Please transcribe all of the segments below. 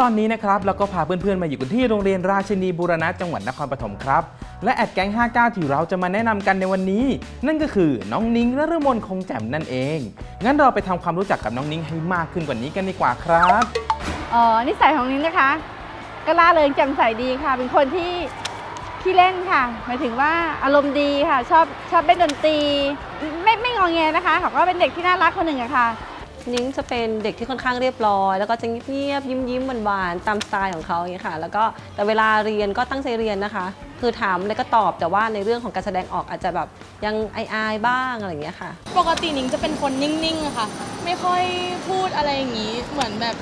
ตอนนี้นะครับเราก็พาเพื่อนๆมาอยู่กันที่โรงเรียนราชินีบูรณะจังหวัดนครปฐมครับ และแอดแก๊ง 59 ที่เราจะมาแนะนำกันในวันนี้ นั่นก็คือน้องนิ้งและฤมลคงแจ่มนั่นเอง งั้นเราไปทำความรู้จักกับน้องนิ้งให้มากขึ้นกว่านี้กันดีกว่าครับเออนิสัยของนิ้งนะคะ ก็ล่าเริงแจ่มใสดีค่ะ เป็นคนที่ขี้เล่นค่ะ หมายถึงว่าอารมณ์ดีค่ะ ชอบชอบเล่นดนตรี ไม่ไม่งอแงนะคะเขาก็เป็นเด็กที่น่ารักคนหนึ่งอะค่ะ นิ้งจะเป็นเด็กที่ค่อนข้างเรียบร้อย แล้วก็จะเงียบๆยิ้มยิ้มๆหวานๆตามสไตล์ของเขาอย่างเงี้ยค่ะ แล้วก็แต่เวลาเรียนก็ตั้งใจเรียนนะคะ คือถามอะไรก็ตอบแต่ว่าในเรื่องของการแสดงออกอาจจะแบบยังอายๆบ้างอะไรอย่างเงี้ยค่ะ ปกติหนิงจะเป็นคนนิ่งๆอะค่ะ ไม่ค่อยพูดอะไรอย่างนี้เหมือนแบบ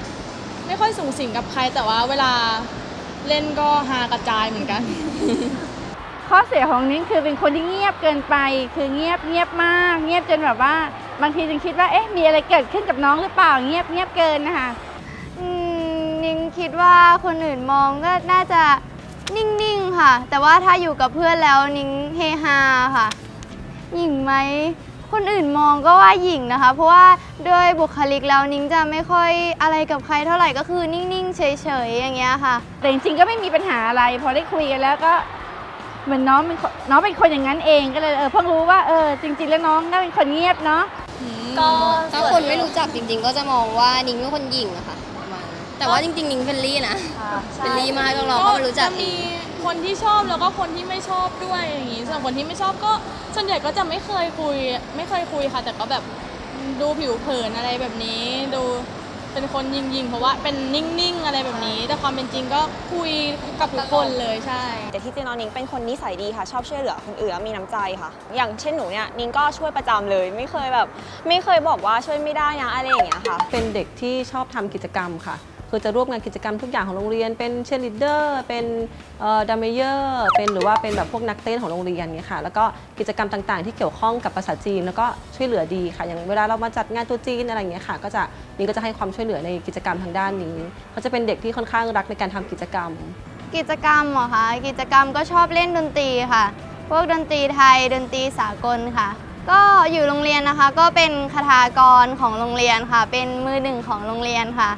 ไม่ค่อยสูงสิงกับใครแต่ว่าเวลาเล่นก็ฮากระจายเหมือนกัน ข้อเสียของนิ้งคือเป็นคนที่เงียบเกินไป คือเงียบเงียบมาก เงียบจนแบบว่า บางทีจึงคิดว่าเอ๊ะมีอะไรเกิดขึ้นกับน้องหรือเปล่าเงียบเงียบเกินนะคะอืมนิ้งคิดว่าคนอื่นมองก็น่าจะนิ่งๆค่ะ แต่ว่าถ้าอยู่กับเพื่อนแล้วนิ้งเฮฮาค่ะหญิงไหมคนอื่นมองก็ว่าหญิงนะคะ เพราะว่าด้วยบุคลิกแล้วนิ้งจะไม่ค่อยอะไรกับใครเท่าไหร่ก็คือนิ่งๆ เฉยๆ อย่างเงี้ยค่ะ แต่จริงๆก็ไม่มีปัญหาอะไร พอได้คุยกันแล้วก็เหมือนน้องเป็นคนน้องเป็นคนอย่างนั้นเองก็เลยเออเพิ่งรู้ว่าเออจริง ๆ แล้วน้องก็เป็นคนเงียบเนาะ ก็ถ้าคนไม่รู้จักจริง ๆ ก็จะมองว่านิ้งเป็นคนหญิงอะค่ะประมาณนั้นแต่ว่าจริงๆนิ้งเฟรนลี่นะเฟรนลี่มากต้องลองเข้ามารู้จัก จะนิ้มีงคนที่ชอบแล้วก็คนที่ไม่ชอบด้วยอย่างนี้ส่วนคนที่ไม่ชอบก็ส่วนใหญ่ก็จะไม่เคยคุย ไม่เคยคุยค่ะ แต่ก็แบบดูผิวเผินอะไรแบบนี้ดู เป็นคนยิงๆเพราะว่าเป็นนิ่งๆ อะไรแบบนี้ แต่ความเป็นจริงก็คุยกับทุกคนเลยใช่ แต่ที่จริงน้องนิ้งเป็นคนนิสัยดีค่ะ ชอบช่วยเหลือคนอื่นแล้วมีน้ำใจค่ะ อย่างเช่นหนูเนี่ยนิ้งก็ช่วยประจำเลย ไม่เคยแบบ ไม่เคยบอกว่าช่วยไม่ได้นะอะไรอย่างเงี้ยค่ะ เป็นเด็กที่ชอบทำกิจกรรมค่ะ คือจะร่วมงานกิจกรรมทุกอย่างของโรงเรียน เป็นเชลิเดอร์เป็นดัมเมเยอร์เป็นหรือว่าเป็นแบบพวกนักเต้นของโรงเรียนเนี่ยค่ะแล้วก็กิจกรรมต่างๆ ที่เกี่ยวข้องกับภาษาจีน แล้วก็ช่วยเหลือดีค่ะ อย่างเวลาเรามาจัดงานตัวจีนอะไรเงี้ยค่ะ ก็จะนี่ก็จะให้ความช่วยเหลือในกิจกรรมทางด้านนี้เขาจะเป็นเด็กที่ค่อนข้างรักในการทำกิจกรรม กิจกรรมเหรอคะกิจกรรมก็ชอบเล่นดนตรีค่ะ พวกดนตรีไทยดนตรีสากลค่ะก็อยู่โรงเรียนนะคะก็เป็นคทากรของโรงเรียนค่ะ เป็นมือหนึ่งของโรงเรียนค่ะ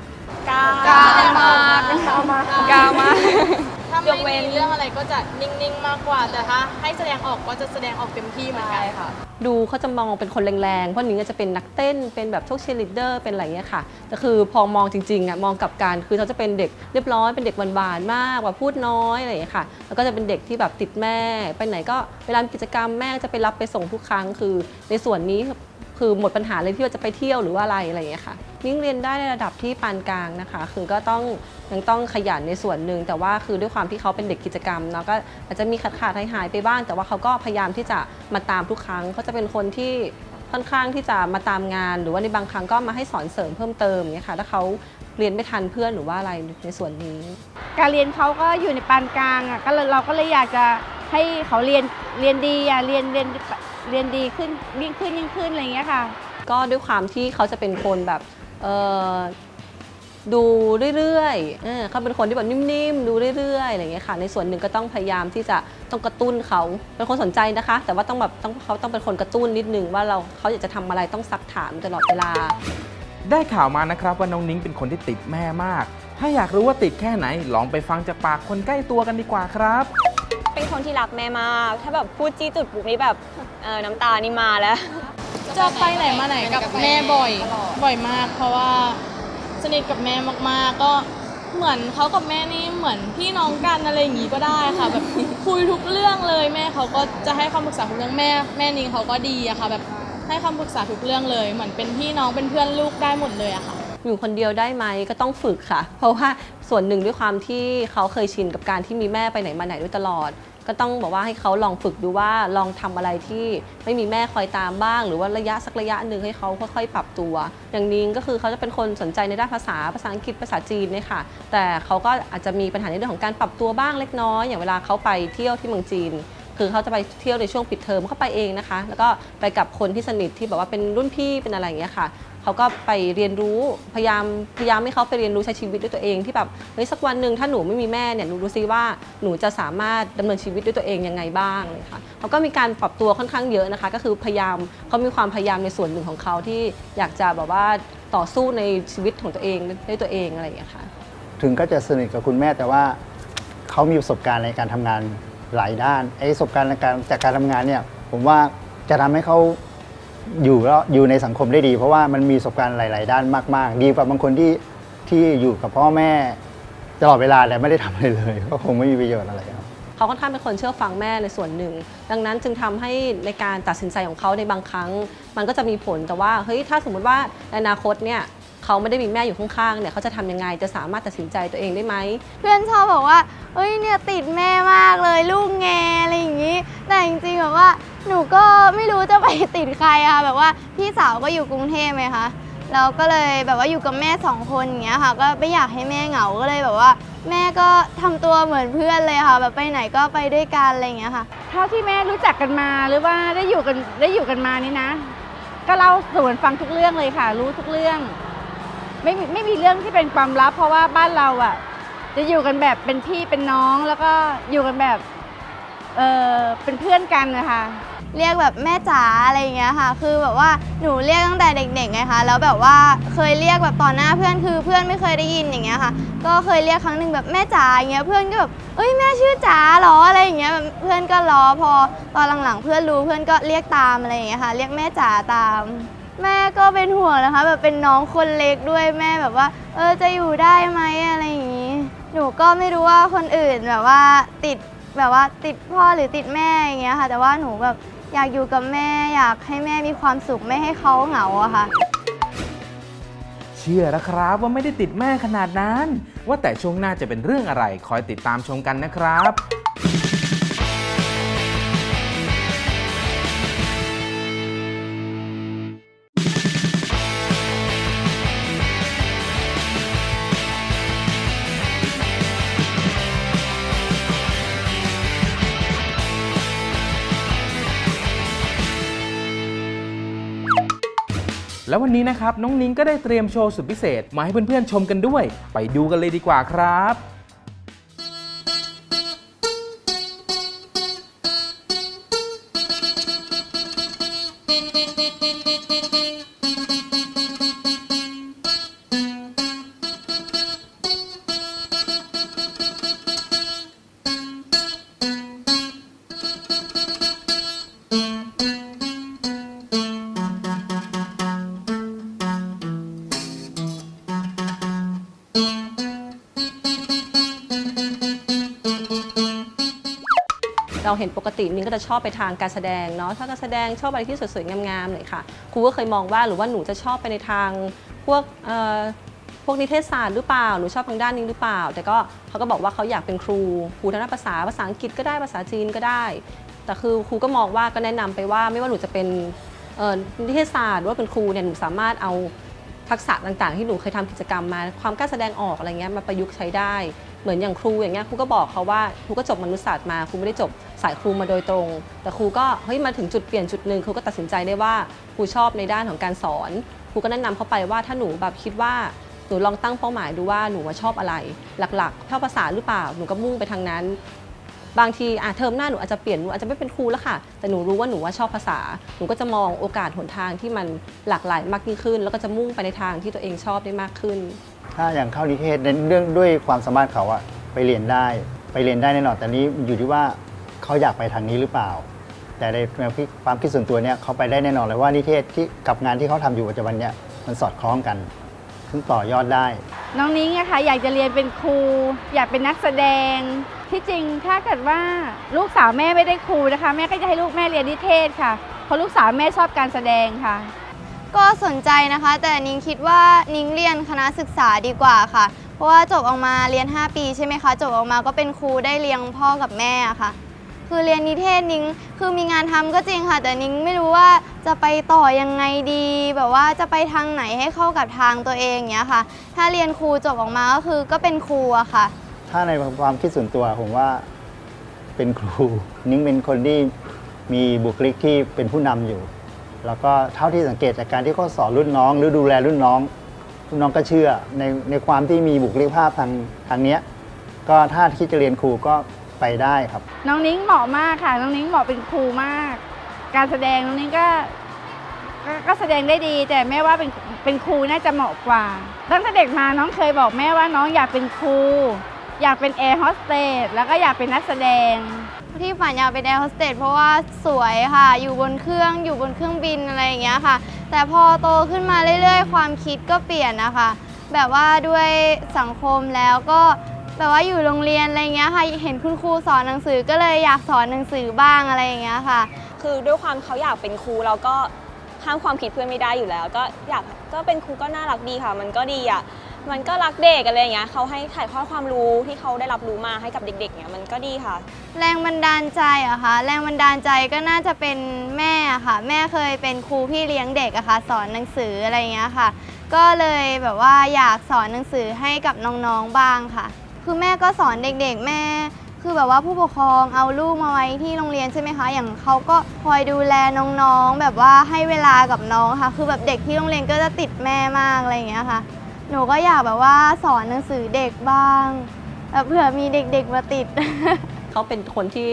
กล้ากล้าล้ามากกล้ามากกล้ามาก ถ้าไม่มีเรื่องอะไรก็จะนิ่งๆมากกว่า แต่ถ้าให้แสดงออกก็จะแสดงออกเต็มที่เหมือนกันค่ะดูเขาจะมองเป็นคนแรงๆ เพราะนิ้งจะเป็นนักเต้น เป็นแบบพวกเชลิเดอร์ เป็นอะไรเงี้ยค่ะ แต่คือพอมองจริงๆอะ มองกลับการ คือเขาจะเป็นเด็กเรียบร้อย เป็นเด็กหวานๆ มากแบบพูดน้อยอะไรอย่างเงี้ยค่ะ แล้วก็จะเป็นเด็กที่แบบติดแม่ ไปไหนก็เวลามีกิจกรรมแม่ก็จะไปรับไปส่งทุกครั้ง คือ ในส่วนนี้ คือหมดปัญหาเลยที่ว่าจะไปเที่ยวหรือว่าอะไรอะไรอย่างเงี้ยค่ะนิ้งเรียนได้ในระดับที่ปานกลางนะคะ คือก็ต้องยังต้องขยันในส่วนหนึ่งแต่ว่าคือด้วยความที่เขาเป็นเด็กกิจกรรมเนาะก็อาจจะมีขาดขาดหายหายไปบ้าง แต่ว่าเขาก็พยายามที่จะมาตามทุกครั้งเขาจะเป็นคนที่ค่อนข้างที่จะมาตามงาน หรือว่าในบางครั้งก็มาให้สอนเสริมเพิ่มเติมเนี่ยค่ะถ้าเขาเรียนไม่ทันเพื่อนหรือว่าอะไรในส่วนนี้ การเรียนเขาก็อยู่ในปานกลางอะก็เลยเราก็เลยอยากจะให้เขาเรียนเรียนดีอะเรียนเรียน เรียนดีขึ้นยิ่งขึ้นยิ่งขึ้นอะไรอย่างเงี้ยค่ะ ก็ด้วยความที่เขาจะเป็นคนแบบเอ่อดูเรื่อยๆเออเขาเป็นคนที่แบบนิ่มๆ ดูเรื่อยๆ อะไรอย่างเงี้ยค่ะ ในส่วนหนึ่งก็ต้องพยายามที่จะต้องกระตุ้นเขา เป็นคนสนใจนะคะ แต่ว่าต้องแบบต้องเขาต้องเป็นคนกระตุ้นนิดนึงว่าเราเขาอยากจะทำอะไรต้องซักถามตลอดเวลา ได้ข่าวมานะครับว่าน้องนิ้งเป็นคนที่ติดแม่มาก ถ้าอยากรู้ว่าติดแค่ไหน ลองไปฟังจากปากคนใกล้ตัวกันดีกว่าครับ เป็นคนที่รักแม่มาก ถ้าแบบพูดจี้จุดปุ๊บนี่แบบเออน้ำตานี่มาแล้ว จะไปไหนมาไหนกับแม่บ่อยบ่อยมาก เพราะว่าสนิทกับแม่มากๆ ก็เหมือนเขากับแม่นี่เหมือนพี่น้องกันอะไรอย่างงี้ก็ได้ค่ะ แบบคุยทุกเรื่องเลยแม่เขาก็จะให้คำปรึกษาทุกเรื่องแม่ แม่นิงเขาก็ดีอะค่ะ แบบให้คำปรึกษาทุกเรื่องเลย เหมือนเป็นพี่น้องเป็นเพื่อนลูกได้หมดเลยอะค่ะอยู่คนเดียวได้ไหมก็ต้องฝึกค่ะ เพราะว่าส่วนหนึ่งด้วยความที่เขาเคยชินกับการที่มีแม่ไปไหนมาไหนด้วยตลอด ก็ต้องบอกว่าให้เขาลองฝึกดูว่าลองทำอะไรที่ไม่มีแม่คอยตามบ้าง หรือว่าระยะสักระยะหนึ่งให้เขาค่อยๆปรับตัว อย่างนิ้งก็คือเขาจะเป็นคนสนใจในด้านภาษาภาษาอังกฤษภาษาจีนเนี่ยค่ะ แต่เขาก็อาจจะมีปัญหาในเรื่องของการปรับตัวบ้างเล็กน้อย อย่างเวลาเขาไปเที่ยวที่เมืองจีนคือเขาจะไปเที่ยวในช่วงปิดเทอมเขาไปเองนะคะ แล้วก็ไปกับคนที่สนิทที่แบบว่าเป็นรุ่นพี่เป็นอะไรอย่างเงี้ยค่ะ เขาก็ไปเรียนรู้พยายามพยายามให้เขาไปเรียนรู้ใช้ชีวิตด้วยตัวเอง ที่แบบเฮ้ยสักวันหนึ่งถ้าหนูไม่มีแม่เนี่ยหนูรู้ซิว่าหนูจะสามารถดำเนินชีวิตด้วยตัวเองยังไงบ้างเลยค่ะเขาก็มีการปรับตัวค่อนข้างเยอะนะคะ ก็คือพยายามเขามีความพยายามในส่วนหนึ่งของเขาที่อยากจะแบบว่าต่อสู้ในชีวิตของตัวเองด้วยตัวเองอะไรอย่างเงี้ยค่ะ ถึงก็จะสนิทกับคุณแม่แต่ว่าเขามีประสบการณ์ในการทำงานหลายด้านไอ้ประสบการณ์ในการจากการทำงานเนี่ยผมว่าจะทำให้เขา อยู่แล้วอยู่ในสังคมได้ดี เพราะว่ามันมีประสบการณ์หลาย ๆ ด้านมาก ๆ ดีกว่าบางคนที่ที่อยู่กับพ่อแม่ตลอดเวลาแต่ไม่ได้ทำอะไรเลย ก็คงไม่มีประโยชน์อะไรครับ เขาค่อนข้างเป็นคนเชื่อฟังแม่ในส่วนหนึ่ง ดังนั้นจึงทำให้ในการตัดสินใจของเขาในบางครั้ง มันก็จะมีผลแต่ว่าเฮ้ยถ้าสมมุติว่าในอนาคตเนี่ย เขาไม่ได้มีแม่อยู่ข้างๆเนี่ยเขาจะทำยังไงจะสามารถตัดสินใจตัวเองได้ไหม เพื่อนชอบบอกว่าเอ้ยเนี่ยติดแม่มากเลยลูกแงอะไรอย่างนี้ แต่จริงๆแบบว่าหนูก็ไม่รู้จะไปติดใครอะแบบว่าพี่สาวก็อยู่กรุงเทพไหมคะเราก็เลยแบบว่าอยู่กับแม่สองคนอย่างเงี้ยค่ะ ก็ไม่อยากให้แม่เหงาก็เลยแบบว่า แม่ก็ทำตัวเหมือนเพื่อนเลยค่ะ แบบไปไหนก็ไปด้วยกันอะไรอย่างเงี้ยค่ะ เท่าที่แม่รู้จักกันมาหรือว่าได้อยู่กันได้อยู่กันมานี่นะ ก็เล่าสู่กันฟังทุกเรื่องเลยค่ะ รู้ทุกเรื่อง ไม่ไม่มีเรื่องที่เป็นความลับ เพราะว่าบ้านเราอะ จะอยู่กันแบบเป็นพี่เป็นน้องแล้วก็อยู่กันแบบเออเป็นเพื่อนกันนะคะเรียกแบบแม่จ๋าอะไรอย่างเงี้ยค่ะ คือแบบว่าหนูเรียกตั้งแต่เด็กๆไงคะ แล้วแบบว่าเคยเรียกแบบต่อหน้าเพื่อนคือเพื่อนไม่เคยได้ยินอย่างเงี้ยค่ะ ก็เคยเรียกครั้งหนึ่งแบบแม่จ๋าอย่างเงี้ยเพื่อนก็แบบเอ้ยแม่ชื่อจ๋าเหรออะไรอย่างเงี้ยแบบเพื่อนก็ล้อพอตอนหลังๆ เพื่อนรู้เพื่อนก็เรียกตามอะไรอย่างเงี้ยค่ะ เรียกแม่จ๋าตาม แม่ก็เป็นห่วงนะคะ แบบเป็นน้องคนเล็กด้วยแม่แบบว่า เออจะอยู่ได้ไหมอะไรอย่างงี้ หนูก็ไม่รู้ว่าคนอื่นแบบว่าติดแบบว่าติดพ่อหรือติดแม่อย่างเงี้ยค่ะ แต่ว่าหนูแบบอยากอยู่กับแม่อยากให้แม่มีความสุขไม่ให้เขาเหงาอะค่ะ เชื่อแล้วครับว่าไม่ได้ติดแม่ขนาดนั้น ว่าแต่ช่วงหน้าจะเป็นเรื่องอะไร คอยติดตามชมกันนะครับ แล้ววันนี้นะครับน้องนิ้งก็ได้เตรียมโชว์สุดพิเศษมาให้เพื่อนๆชมกันด้วย ไปดูกันเลยดีกว่าครับ เห็นปกตินิ้งก็จะชอบไปทางการแสดงเนาะถ้าการแสดงชอบอะไรที่สวยๆงามๆหน่อยค่ะครูก็เคยมองว่าหรือว่าหนูจะชอบไปในทางพวกพวกนิเทศศาสตร์หรือเปล่าหนูชอบทางด้านนี้หรือเปล่า แต่ก็เขาก็บอกว่าเขาอยากเป็นครูครูทางด้านภาษาภาษาอังกฤษก็ได้ภาษาจีนก็ได้ แต่คือครูก็มองว่าก็แนะนำไปว่าไม่ว่าหนูจะเป็นเอ่อนิเทศศาสตร์หรือว่าเป็นครูเนี่ยหนูสามารถเอาทักษะต่างๆ ที่หนูเคยทำกิจกรรมมาความกล้าแสดงออกอะไรเงี้ยมาประยุกต์ใช้ได้ เหมือนอย่างครูอย่างเงี้ยครูก็บอกเขาว่าครูก็จบมนุษยศาสตร์มาครูไม่ได้จบสายครูมาโดยตรง แต่ครูก็เฮ้ยมาถึงจุดเปลี่ยนจุดหนึ่งครูก็ตัดสินใจได้ว่าครูชอบในด้านของการสอนครูก็แนะนำเขาไปว่าถ้าหนูแบบคิดว่าหนูลองตั้งเป้าหมายดูว่าหนูว่าชอบอะไร หลักๆชอบภาษาหรือเปล่าหนูก็มุ่งไปทางนั้น บางทีอะเทอมหน้าหนูอาจจะเปลี่ยนหนูอาจจะไม่เป็นครูแล้วค่ะ แต่หนูรู้ว่าหนูว่าชอบภาษา หนูก็จะมองโอกาสหนทางที่มันหลากหลายมากยิ่งขึ้น แล้วก็จะมุ่งไปในทางที่ตัวเองชอบได้มากขึ้น ถ้าอย่างเข้านิเทศในเรื่องด้วยความสามารถเขาอะไปเรียนได้ ไปเรียนได้แน่นอนแต่นี้อยู่ที่ว่าเขาอยากไปทางนี้หรือเปล่า แต่ในแนวคิดความคิดส่วนตัวเนี่ยเขาไปได้แน่นอนเลยว่านิเทศที่กับงานที่เขาทำอยู่ปัจจุบันเนี่ยมันสอดคล้องกันซึ่งต่อยอดได้ น้องนิ้งอะค่ะอยากจะเรียนเป็นครู อยากเป็นนักแสดง ที่จริงถ้าเกิดว่าลูกสาวแม่ไม่ได้ครูนะคะ แม่ก็จะให้ลูกแม่เรียนนิเทศค่ะ เพราะลูกสาวแม่ชอบการแสดงค่ะ ก็สนใจนะคะ แต่นิ้งคิดว่านิ้งเรียนคณะศึกษาดีกว่าค่ะ เพราะว่าจบออกมาเรียน 5 ปีใช่ไหมคะ จบออกมาก็เป็นครูได้เลี้ยงพ่อกับแม่อะค่ะ คือเรียนนิเทศนิ้งคือมีงานทำก็จริงค่ะ แต่นิ้งไม่รู้ว่าจะไปต่อยังไงดี แบบว่าจะไปทางไหนให้เข้ากับทางตัวเองเนี้ยค่ะ ถ้าเรียนครูจบออกมาก็คือก็เป็นครูอะค่ะ ถ้าในความคิดส่วนตัวผมว่าเป็นครู นิ้งเป็นคนที่มีบุคลิกที่เป็นผู้นำอยู่ แล้วก็เท่าที่สังเกตจากการที่เขาสอนรุ่นน้อง หรือดูแลรุ่นน้อง รุ่นน้องก็เชื่อในในความที่มีบุคลิกภาพทางทางเนี้ยก็ถ้าคิดจะเรียนครูก็ไปได้ครับ น้องนิ้งเหมาะมากค่ะ น้องนิ้งเหมาะเป็นครูมาก การแสดงน้องนิ้งก็กก็แสดงได้ดี แต่แม่ว่าเป็นเป็นครูน่าจะเหมาะกว่า ตั้งแต่เด็กมาน้องเคยบอกแม่ว่าน้องอยากเป็นครู อยากเป็นแอร์โฮสเตสแล้วก็อยากเป็นนักแสดง ที่ฝันอยากเป็นแอร์โฮสเตสเพราะว่าสวยค่ะ อยู่บนเครื่องอยู่บนเครื่องบินอะไรอย่างเงี้ยค่ะ แต่พอโตขึ้นมาเรื่อยๆ ความคิดก็เปลี่ยนนะคะ แบบว่าด้วยสังคมแล้วก็แบบว่าอยู่โรงเรียนอะไรเงี้ยค่ะ เห็นคุณครูสอนหนังสือก็เลยอยากสอนหนังสือบ้างอะไรอย่างเงี้ยค่ะ คือด้วยความเขาอยากเป็นครูเราก็ห้ามความคิดเพื่อนไม่ได้อยู่แล้ว ก็อยากก็เป็นครูก็น่ารักดีค่ะ มันก็ดีอะ มันก็รักเด็กอะไรอย่างเงี้ยเขาให้ถ่ายทอดความรู้ที่เขาได้รับรู้มาให้กับเด็กๆเนี่ยมันก็ดีค่ะ แรงบันดาลใจอะคะแรงบันดาลใจก็น่าจะเป็นแม่อะค่ะ แม่เคยเป็นครูพี่เลี้ยงเด็กอะค่ะ สอนหนังสืออะไรอย่างเงี้ยค่ะ ก็เลยแบบว่าอยากสอนหนังสือให้กับน้องๆบ้างค่ะ คือแม่ก็สอนเด็กๆ แม่ คือแบบว่าผู้ปกครองเอาลูกมาไว้ที่โรงเรียนใช่ไหมคะ อย่างเขาก็คอยดูแลน้องๆ แบบว่าให้เวลากับน้องค่ะ คือแบบเด็กที่โรงเรียนก็จะติดแม่มากอะไรอย่างเงี้ยค่ะ หนูก็อยากแบบว่าสอนหนังสือเด็กบ้างแบบเผื่อมีเด็กๆมาติด เขาเป็นคนที่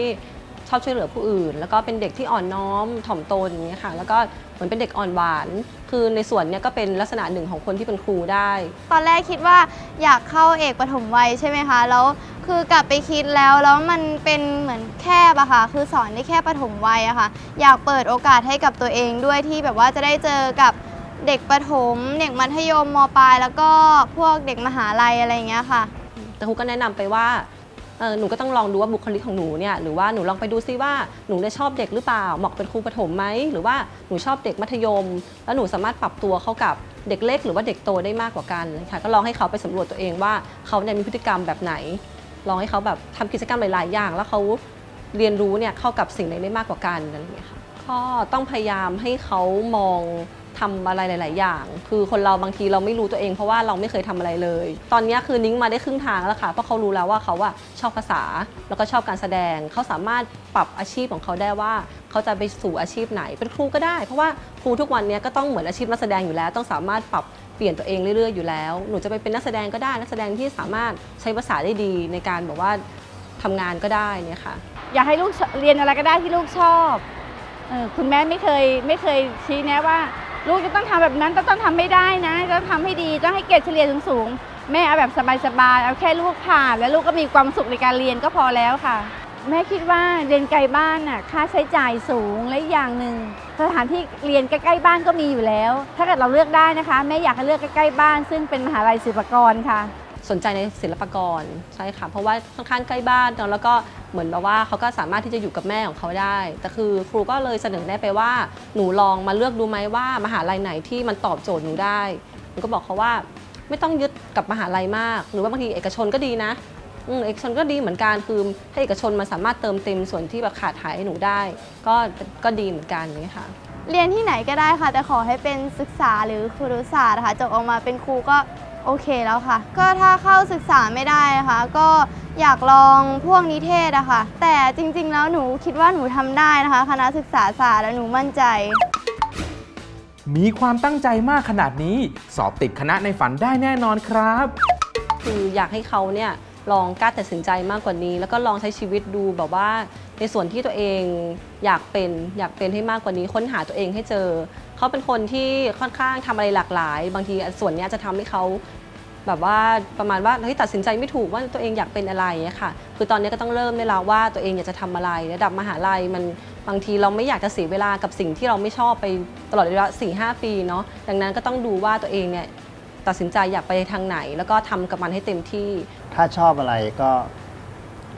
ชอบช่วยเหลือผู้อื่น แล้วก็เป็นเด็กที่อ่อนน้อมถ่อมตนอย่างเงี้ยค่ะ แล้วก็เหมือนเป็นเด็กอ่อนหวาน คือในส่วนเนี้ยก็เป็นลักษณะหนึ่งของคนที่เป็นครูได้ ตอนแรกคิดว่าอยากเข้าเอกปฐมวัยใช่ไหมคะ แล้วคือกลับไปคิดแล้วแล้วมันเป็นเหมือนแคบอะค่ะ คือสอนได้แค่ปฐมวัยอะค่ะ อยากเปิดโอกาสให้กับตัวเองด้วยที่แบบว่าจะได้เจอกับ เด็กประถม เด็กมัธยมมปลาย แล้วก็พวกเด็กมหาลัยอะไรอย่างเงี้ยค่ะ แต่ครูก็แนะนำไปว่าเออหนูก็ต้องลองดูว่าบุคลิกของหนูเนี่ยหรือว่าหนูลองไปดูซิว่าหนูเนี่ยชอบเด็กหรือเปล่าเหมาะเป็นครูประถมไหมหรือว่าหนูชอบเด็กมัธยม แล้วหนูสามารถปรับตัวเข้ากับเด็กเล็ก หรือว่าเด็กโตได้มากกว่ากันนะคะก็ลองให้เขาไปสำรวจตัวเองว่าเขาเนี่ยมีพฤติกรรมแบบไหน ลองให้เขาแบบทำกิจกรรมหลาย ๆ อย่าง แล้วเขาเรียนรู้เนี่ยเข้ากับสิ่งไหนได้มากกว่ากันอะไรอย่างเงี้ยค่ะก็ต้องพยายามให้เขามอง ทำอะไรหลาย ๆ อย่าง คือคนเราบางทีเราไม่รู้ตัวเองเพราะว่าเราไม่เคยทำอะไรเลย ตอนนี้คือนิ้งมาได้ครึ่งทางแล้วค่ะเพราะเขารู้แล้วว่าเขาอะชอบภาษาแล้วก็ชอบการแสดง เขาสามารถปรับอาชีพของเขาได้ว่าเขาจะไปสู่อาชีพไหน เป็นครูก็ได้ เพราะว่าครูทุกวันนี้ก็ต้องเหมือนอาชีพนักแสดงอยู่แล้ว ต้องสามารถปรับเปลี่ยนตัวเองเรื่อย ๆ อยู่แล้ว หนูจะไปเป็นนักแสดงก็ได้ นักแสดงที่สามารถใช้ภาษาได้ดีในการแบบว่าทำงานก็ได้เนี่ยค่ะ อยากให้ลูกเรียนอะไรก็ได้ที่ลูกชอบออคุณแม่ไม่เคยไม่เคยชี้แนะว่า ลูกจะต้องทำแบบนั้นต้องต้องทำไม่ได้นะต้องทำให้ดีต้องให้เกรดเฉลี่ยสูงๆแม่เอาแบบสบายๆเอาแค่ลูกผ่านแล้วลูกก็มีความสุขในการเรียนก็พอแล้วค่ะ แม่คิดว่าเรียนไกลบ้านน่ะค่าใช้จ่ายสูงและอีกอย่างหนึ่งสถานที่เรียนใกล้ๆบ้านก็มีอยู่แล้ว ถ้าเกิดเราเลือกได้นะคะแม่อยากให้เลือกใกล้ๆบ้าน ซึ่งเป็นมหาลัยศิลปากรค่ะ สนใจในศิลปากรใช่ค่ะเพราะว่าค่อนข้างใกล้บ้านเนอะแล้วก็เหมือนแบบว่าเขาก็สามารถที่จะอยู่กับแม่ของเขาได้ แต่คือครูก็เลยเสนอแนะไปว่าหนูลองมาเลือกดูไหมว่ามหาลัยไหนที่มันตอบโจทย์หนูได้หนูก็บอกเขาว่าไม่ต้องยึดกับมหาลัยมาก หรือว่าบางทีเอกชนก็ดีนะเอกชนก็ดีเหมือนกันคือให้เอกชนมันสามารถเติมเต็มส่วนที่แบบขาดหายให้หนูได้ ก็ก็ดีเหมือนกันนี้ยค่ะ เรียนที่ไหนก็ได้ค่ะ แต่ขอให้เป็นศึกษาหรือครุศาสตร์ค่ะจบออกมาเป็นครูก็ โอเคแล้วค่ะ ก็ถ้าเข้าศึกษาไม่ได้นะคะก็อยากลองพวกนิเทศอะค่ะ แต่จริงๆแล้วหนูคิดว่าหนูทำได้นะคะ คณะศึกษาศาสตร์แล้วหนูมั่นใจ มีความตั้งใจมากขนาดนี้ สอบติดคณะในฝันได้แน่นอนครับ คืออยากให้เขาเนี่ยลองกล้าตัดสินใจมากกว่านี้ แล้วก็ลองใช้ชีวิตดูแบบว่า ในส่วนที่ตัวเองอยากเป็นอยากเป็นให้มากกว่านี้ค้นหาตัวเองให้เจอ เขาเป็นคนที่ค่อนข้างทำอะไรหลากหลาย บางทีส่วนนี้จะทำให้เขาแบบว่าประมาณว่าเฮ้ยตัดสินใจไม่ถูกว่าตัวเองอยากเป็นอะไรค่ะ คือตอนนี้ก็ต้องเริ่มได้แล้วว่าตัวเองอยากจะทำอะไรระดับมหาลัยมันบางทีเราไม่อยากจะเสียเวลากับสิ่งที่เราไม่ชอบไปตลอดระยะสี่ห้าปีเนาะดังนั้นก็ต้องดูว่าตัวเองเนี่ยตัดสินใจอยากไปทางไหน แล้วก็ทำกับมันให้เต็มที่ ถ้าชอบอะไรก็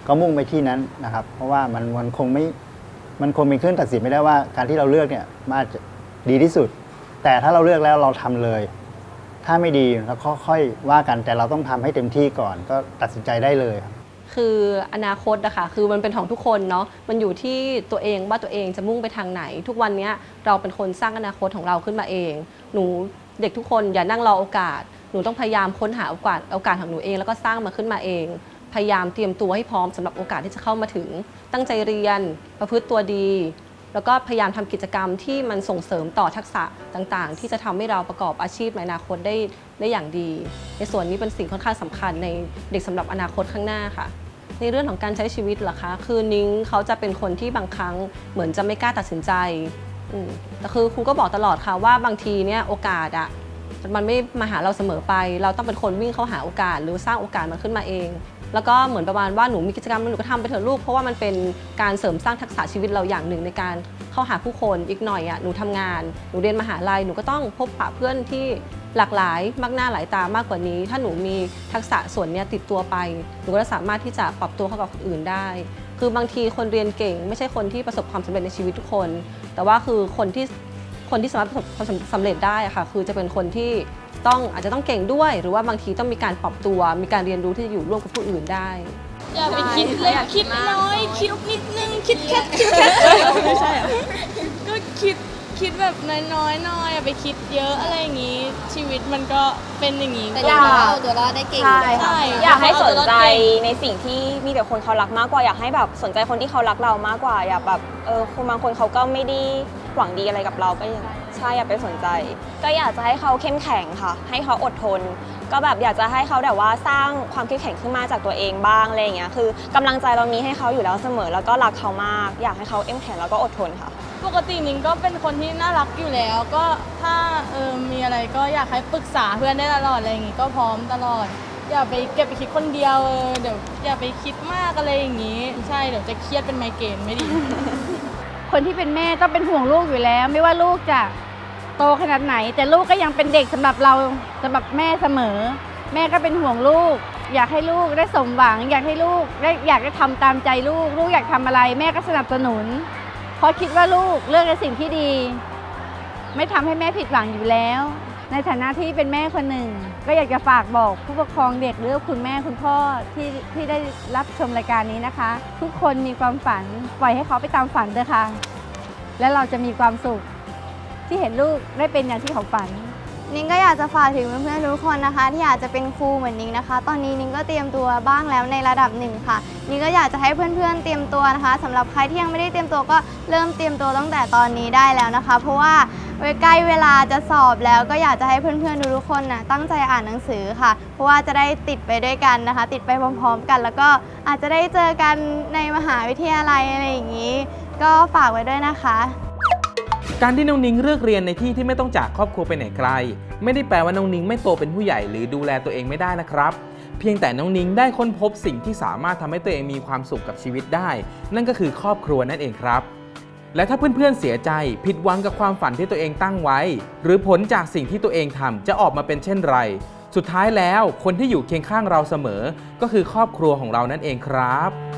ก็มุ่งไปที่นั้นนะครับ เพราะว่ามันมันคงไม่มันคงมีเครื่องตัดสินไม่ได้ว่าการที่เราเลือกเนี่ยมันอาจจะ ดีที่สุด แต่ถ้าเราเลือกแล้วเราทำเลย ถ้าไม่ดีเราก็ค่อยว่ากันแต่เราต้องทำให้เต็มที่ก่อน ก็ตัดสินใจได้เลยครับคืออนาคตนะคะคือมันเป็นของทุกคนเนาะมันอยู่ที่ตัวเองว่าตัวเองจะมุ่งไปทางไหน ทุกวันนี้เราเป็นคนสร้างอนาคตของเราขึ้นมาเอง หนูเด็กทุกคนอย่านั่งรอโอกาส หนูต้องพยายามค้นหาโอกาสโอกาสของหนูเอง แล้วก็สร้างมาขึ้นมาเอง พยายามเตรียมตัวให้พร้อมสำหรับโอกาสที่จะเข้ามาถึง ตั้งใจเรียนประพฤติตัวดี แล้วก็พยายามทำกิจกรรมที่มันส่งเสริมต่อทักษะต่างๆ ที่จะทำให้เราประกอบอาชีพในอนาคตได้ได้อย่างดี ในส่วนนี้เป็นสิ่งค่อนข้างสำคัญในเด็กสำหรับอนาคตข้างหน้าค่ะ ในเรื่องของการใช้ชีวิตเหรอคะคือนิ้งเขาจะเป็นคนที่บางครั้งเหมือนจะไม่กล้าตัดสินใจอืมแต่คือครูก็บอกตลอดค่ะว่าบางทีเนี่ยโอกาสอะมันไม่มาหาเราเสมอไป เราต้องเป็นคนวิ่งเข้าหาโอกาส หรือสร้างโอกาสมันขึ้นมาเอง แล้วก็เหมือนประมาณว่าหนูมีกิจกรรมหนูก็ทำไปเถอะลูก เพราะว่ามันเป็นการเสริมสร้างทักษะชีวิตเราอย่างหนึ่งในการเข้าหาผู้คนอีกหน่อยอะหนูทำงาน หนูเรียนมหาลัยหนูก็ต้องพบปะเพื่อนที่หลากหลายมากหน้าหลายตามากกว่านี้ ถ้าหนูมีทักษะส่วนเนี้ยติดตัวไป หนูก็จะสามารถที่จะปรับตัวเข้ากับคนอื่นได้ คือบางทีคนเรียนเก่ง ไม่ใช่คนที่ประสบความสำเร็จในชีวิตทุกคน แต่ว่าคือคนที่คนที่สามารถประสบความสำเร็จได้อะค่ะ คือจะเป็นคนที่ ต้องอาจจะต้องเก่งด้วย หรือว่าบางทีต้องมีการปรับตัว มีการเรียนรู้ที่จะอยู่ร่วมกับผู้อื่นได้ อย่าไปคิดเล็กคิดน้อยคิดนิดนึงคิดแค่คิดแค่ไม่ใช่เหรอก็คิดคิดแบบน้อยๆหน่อยอย่าไปคิดเยอะอะไรอย่างงี้ ชีวิตมันก็เป็นอย่างงี้แต่ก็อยากมีเอาตัวรอดได้เก่งใช่ใช่ค่ะอยากให้สนใจในสิ่งที่มีแต่คนเขารักมากกว่าอยากให้แบบสนใจคนที่เขารักเรามากกว่า อยากแบบเออคนบางคนเขาก็ไม่ได้หวังดีอะไรกับเราก็ยัง ใช่อย่าไปสนใจ ก็อยากจะให้เขาเข้มแข็งค่ะ ให้เขาอดทน ก็แบบอยากจะให้เขาแบบว่าสร้างความเข้มแข็งขึ้นมาจากตัวเองบ้างอะไรอย่างเงี้ยคือกำลังใจเรามีให้เขาอยู่แล้วเสมอ แล้วก็รักเขามาก อยากให้เขาเข้มแข็งแล้วก็อดทนค่ะ ปกตินิงก็เป็นคนที่น่ารักอยู่แล้ว ก็ถ้าเออมีอะไรก็อยากให้ปรึกษาเพื่อนได้ตลอดอะไรอย่างงี้ก็พร้อมตลอดอย่าไปเก็บไปคิดคนเดียวเออเดี๋ยวอย่าไปคิดมากอะไรอย่างงี้ ใช่เดี๋ยวจะเครียดเป็นไมเกรนไม่ดี คนที่เป็นแม่ต้องเป็นห่วงลูกอยู่แล้ว ไม่ว่าลูกจะ โตขนาดไหน แต่ลูกก็ยังเป็นเด็กสำหรับเราสำหรับแม่เสมอ แม่ก็เป็นห่วงลูก อยากให้ลูกได้สมหวัง อยากให้ลูกได้อยากได้ทำตามใจลูก ลูกอยากทำอะไร แม่ก็สนับสนุน เพราะคิดว่าลูกเลือกในสิ่งที่ดี ไม่ทำให้แม่ผิดหวังอยู่แล้ว ในฐานะที่เป็นแม่คนหนึ่ง ก็อยากจะฝากบอกผู้ปกครองเด็กหรือคุณแม่คุณพ่อที่ที่ได้รับชมรายการนี้นะคะ ทุกคนมีความฝันปล่อยให้เขาไปตามฝันเถอะค่ะและเราจะมีความสุข ที่เห็นลูกได้เป็นอย่างที่เขาฝัน นิ้งก็อยากจะฝากถึงเพื่อนๆทุกคนนะคะ ที่อยากจะเป็นครูเหมือนนิ้งนะคะ ตอนนี้นิ้งก็เตรียมตัวบ้างแล้วในระดับหนึ่งค่ะ นิ้งก็อยากจะให้เพื่อนๆเตรียมตัวนะคะสำหรับใครที่ยังไม่ได้เตรียมตัวก็เริ่มเตรียมตัวตั้งแต่ตอนนี้ได้แล้วนะคะ เพราะว่าใกล้เวลาจะสอบแล้วก็อยากจะให้เพื่อนๆทุกๆคนนะตั้งใจอ่านหนังสือค่ะ เพราะว่าจะได้ติดไปด้วยกันนะคะ ติดไปพร้อมๆกัน แล้วก็อาจจะได้เจอกันในมหาวิทยาลัยอะไรอย่างนี้ ก็ฝากไว้ด้วยนะคะ การที่น้องนิ้งเลือกเรียนในที่ที่ไม่ต้องจากครอบครัวไปไหนไกล ไม่ได้แปลว่าน้องนิ้งไม่โตเป็นผู้ใหญ่หรือดูแลตัวเองไม่ได้นะครับ เพียงแต่น้องนิ้งได้ค้นพบสิ่งที่สามารถทำให้ตัวเองมีความสุขกับชีวิตได้ นั่นก็คือครอบครัวนั่นเองครับ และถ้าเพื่อนๆเสียใจผิดหวังกับความฝันที่ตัวเองตั้งไว้ หรือผลจากสิ่งที่ตัวเองทำจะออกมาเป็นเช่นไร สุดท้ายแล้วคนที่อยู่เคียงข้างเราเสมอ ก็คือครอบครัวของเรานั่นเองครับ